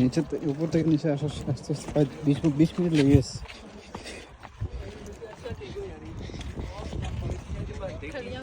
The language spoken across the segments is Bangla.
নিচে উপর থেকে নিচে আসার আস্তে আস্তে প্রায় বিশ বিশ মিনিট লেগে গেছে। खड़ियाँ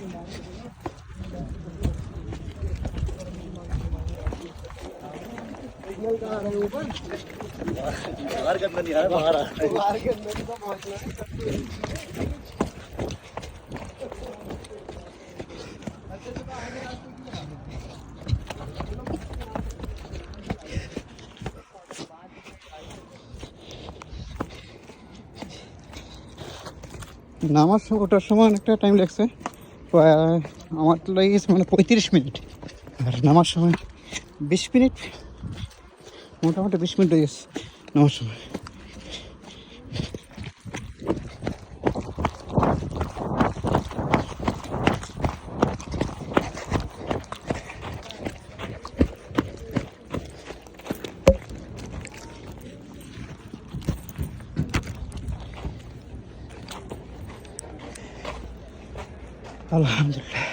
নামার ওঠার সময় অনেকটা টাইম লাগছে। আমার তো লেগেছে মানে পঁয়ত্রিশ মিনিট। আর নামার সময় বিশ মিনিট। মোটামুটি বিশ মিনিট হয়ে গেছে নামার সময় আলহামদুলিল্লাহ